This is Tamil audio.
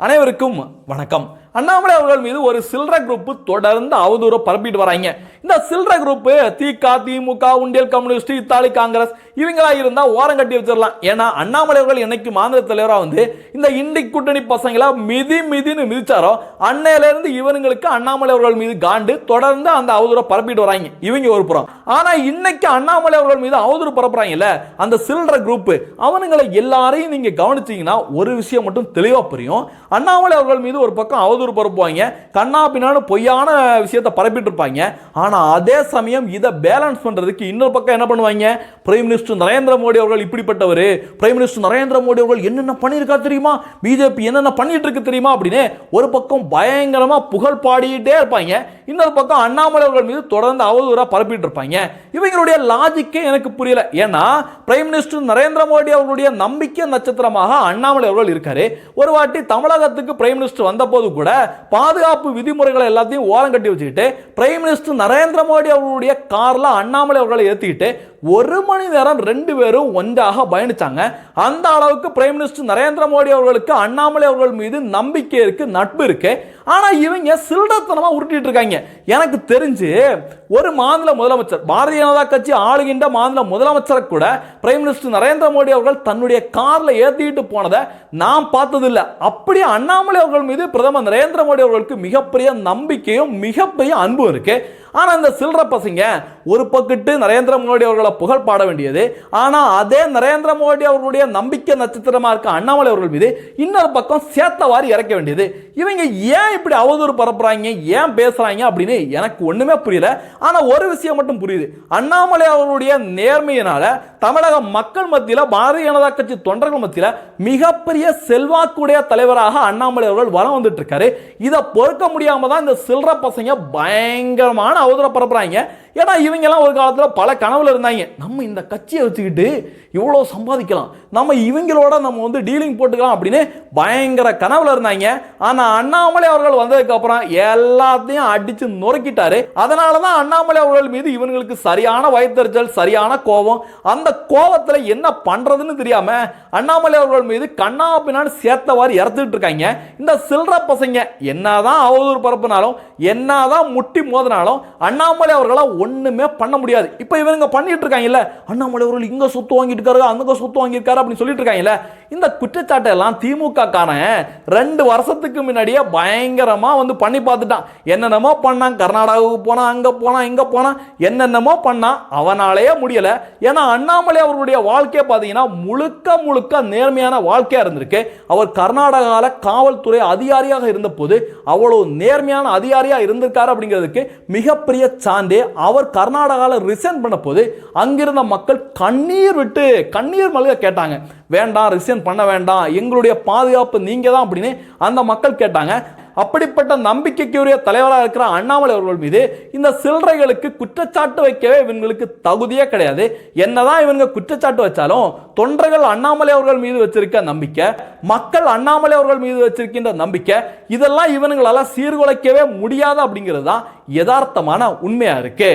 அனைவருக்கும் வணக்கம். அண்ணாமலை அவர்கள் மீது ஒரு சில்ற குரூப் தொடர்ந்து அவதூறு பரப்பிட்டு வராங்க. இந்த சில்ற குரூப்பு திக திமுக உண்டியல் கம்யூனிஸ்ட் இத்தாலி காங்கிரஸ் இவங்களா இருந்தா ஓரம் கட்டி வச்சிடலாம். ஏன்னா அண்ணாமலை அவர்கள் என்னைக்கு மாநில தலைவராக வந்து இந்த இண்டி கூட்டணி பசங்களா மிதி மிதின்னு மிதிச்சாரோ அன்னையிலேருந்து இவனுங்களுக்கு அண்ணாமலை அவர்கள் மீது காண்டு தொடர்ந்து அந்த அவதூற பரப்பிட்டு வராங்க. இவங்க ஒரு புறம். ஆனா இன்னைக்கு அண்ணாமலை அவர்கள் மீது அவதூறு பரப்புறாங்கல்ல அந்த சில்ற குரூப் அவனுங்களை எல்லாரையும் நீங்க கவனிச்சீங்கன்னா ஒரு விஷயம் மட்டும் தெளிவா புரியும். அண்ணாமலை அவர்கள் மீது ஒரு பக்கம் அவதூறு பரப்புவாங்க கண்ணா பின்னான்னு பொய்யான விஷயத்தை பரப்பிட்டு இருப்பாங்க. ஆனால் அதே சமயம் இதை பேலன்ஸ் பண்ணுறதுக்கு இன்னொரு பக்கம் என்ன பண்ணுவாங்க? பிரைம் மினிஸ்டர் நரேந்திர மோடி அவர்கள் இப்படிப்பட்டவர். பிரைம் மினிஸ்டர் நரேந்திர மோடி அவர்கள் என்னென்ன பண்ணியிருக்கா தெரியுமா? பிஜேபி என்னென்ன பண்ணிட்டு இருக்கு தெரியுமா? அப்படின்னு ஒரு பக்கம் பயங்கரமாக புகழ் பாடிக்கிட்டே இருப்பாங்க. இன்னொரு பக்கம் அண்ணாமலை அவர்கள் மீது தொடர்ந்து அவதூறாக பரப்பிட்டு இருப்பாங்க. இவங்களுடைய லாஜிக்கே எனக்கு புரியல. ஏன்னா பிரைம் மினிஸ்டர் நரேந்திர மோடி அவர்களுடைய நம்பிக்கை நட்சத்திரமாக அண்ணாமலை அவர்கள் இருக்காரு. ஒரு வாட்டி தமிழகத்துக்கு பிரைம் மினிஸ்டர் வந்த போது கூட பாதுகாப்பு விதிமுறைகளை எல்லாத்தையும் ஓரம் கட்டி வச்சுக்கிட்டு பிரைம் மினிஸ்டர் நரேந்திர மோடி அவர்களுடைய கார்ல அண்ணாமலை அவர்களை ஏற்றிக்கிட்டு ஒரு மணி நேரம் ரெண்டு பேரும் ஒன்றாக பயணிச்சாங்க. அந்த அளவுக்கு பிரைம் மினிஸ்டர் நரேந்திர மோடி அவர்களுக்கு அண்ணாமலை அவர்கள் மீது நம்பிக்கை இருக்கு நட்பு இருக்கு. ஆனால் இவங்க சில்லறத்தனமாக உருட்டிட்டு இருக்காங்க. எனக்கு தெரிஞ்சு ஒரு மாநில முதலமைச்சர் பாரதிய ஜனதா கட்சி ஆளுகின்ற மாநில முதலமைச்சரை கூட பிரைம் மினிஸ்டர் நரேந்திர மோடி அவர்கள் தன்னுடைய காரில் ஏற்றிட்டு போனதை நாம் பார்த்ததில்லை. அப்படியே அண்ணாமலை அவர்கள் மீது பிரதமர் நரேந்திர மோடி அவர்களுக்கு மிகப்பெரிய நம்பிக்கையும் மிகப்பெரிய அன்பும் இருக்கு. ஆனால் இந்த சில்லற பசங்க ஒரு பக்கத்து நரேந்திர மோடி அவர்களை புகழ் பாட வேண்டியது. ஆனால் அதே நரேந்திர மோடி அவர்களுடைய நம்பிக்கை நட்சத்திரமாக இருக்க அண்ணாமலை அவர்கள் மீது இன்னொரு பக்கம் சேத்தவாரி இறக்க வேண்டியது. இவங்க ஏன் இப்படி அவதூறு பரப்புறாங்க ஏன் பேசுறாங்க அப்படின்னு எனக்கு ஒன்றுமே புரியல. ஆனால் ஒரு விஷயம் மட்டும் புரியுது. அண்ணாமலை அவர்களுடைய நேர்மையினால தமிழக மக்கள் மத்தியில் பாரதிய ஜனதா கட்சி தொண்டர்கள் மத்தியில் மிகப்பெரிய செல்வாக்குடைய தலைவராக அண்ணாமலை அவர்கள் வளம் வந்துட்டு இருக்காரு. இதை பொறுக்க முடியாம தான் இந்த சில்லற பசங்க பயங்கரமான அவதூற பரப்புறாங்க. ஏன்னா இவங்கெல்லாம் ஒரு காலத்தில் பல கனவுல இருந்தாங்க. நம்ம இந்த கட்சியை வச்சுக்கிட்டு இவ்வளோ சம்பாதிக்கலாம். நம்ம இவங்களோட நம்ம வந்து டீலிங் போட்டுக்கலாம் அப்படின்னு பயங்கர கனவுல இருந்தாங்க. ஆனால் அண்ணாமலை அவர்கள் வந்ததுக்கப்புறம் எல்லாத்தையும் அடிச்சு நொறுக்கிட்டாரு. அதனால தான் அண்ணாமலை அவர்கள் மீது இவங்களுக்கு சரியான வயத்தறிச்சல் சரியான கோபம். அந்த கோபத்தில் என்ன பண்றதுன்னு தெரியாம அண்ணாமலை அவர்கள் மீது கண்ணா பின்னான்னு சேர்த்தவாறு இறத்துட்டு இருக்காங்க. இந்த சில்லற பசங்க என்னதான் அவதூறு பரப்புனாலும் என்னதான் முட்டி மோதினாலும் அண்ணாமலை அவர்களால் ஒன்றுமே பண்ண முடியாது. இப்போ இவங்க பண்ணிட்டு இருக்காங்கல்ல அண்ணாமலை அவர்கள் இங்க சொத்து வாங்கிட்டு இருக்காரு அங்க சொத்து வாங்கியிருக்காரு அப்படின்னு சொல்லிட்டு இருக்காங்கல்ல இந்த குற்றச்சாட்டை எல்லாம் திமுக காரன் ரெண்டு வருஷத்துக்கு முன்னாடியே பயங்கரமா வந்து பண்ணி பார்த்துட்டான். என்னென்னமோ பண்ணான் கர்நாடகாவுக்கு போனா அங்க போனா இங்க போனா என்னென்னமோ பண்ணான் அவனாலேயே முடியல. ஏன்னா அண்ணாமலை அவர்களுடைய வாழ்க்கையை பார்த்தீங்கன்னா முழுக்க முழுக்க நேர்மையான வாழ்க்கையா இருந்திருக்கு. அவர் கர்நாடகாவில் காவல்துறை அதிகாரியாக இருந்தபோது அவ்வளவு நேர்மையான அதிகாரியா இருந்திருக்காரு அப்படிங்கிறதுக்கு மிகப்பெரிய சான்றே அவர் கர்நாடகாவில் ரிசைன் பண்ண போது அங்கிருந்த மக்கள் கண்ணீர் விட்டு கண்ணீர் மல்க கேட்டாங்க. வேண்டாம் ரிசைன் பண்ண வேண்டாம். எங்களுடைய பாதுகாப்பு நீங்கள் தான் அப்படின்னு அந்த மக்கள் கேட்டாங்க. அப்படிப்பட்ட நம்பிக்கைக்குரிய தலைவராக இருக்கிற அண்ணாமலை அவர்கள் மீது இந்த சில்லறைகளுக்கு குற்றச்சாட்டு வைக்கவே இவங்களுக்கு தகுதியே கிடையாது. என்னதான் இவங்க குற்றச்சாட்டு வச்சாலும் தொண்டர்கள் அண்ணாமலை அவர்கள் மீது வச்சிருக்க நம்பிக்கை மக்கள் அண்ணாமலை அவர்கள் மீது வச்சிருக்கின்ற நம்பிக்கை இதெல்லாம் இவங்களால சீர்குலைக்கவே முடியாது அப்படிங்கிறது தான் யதார்த்தமான உண்மையா இருக்கு.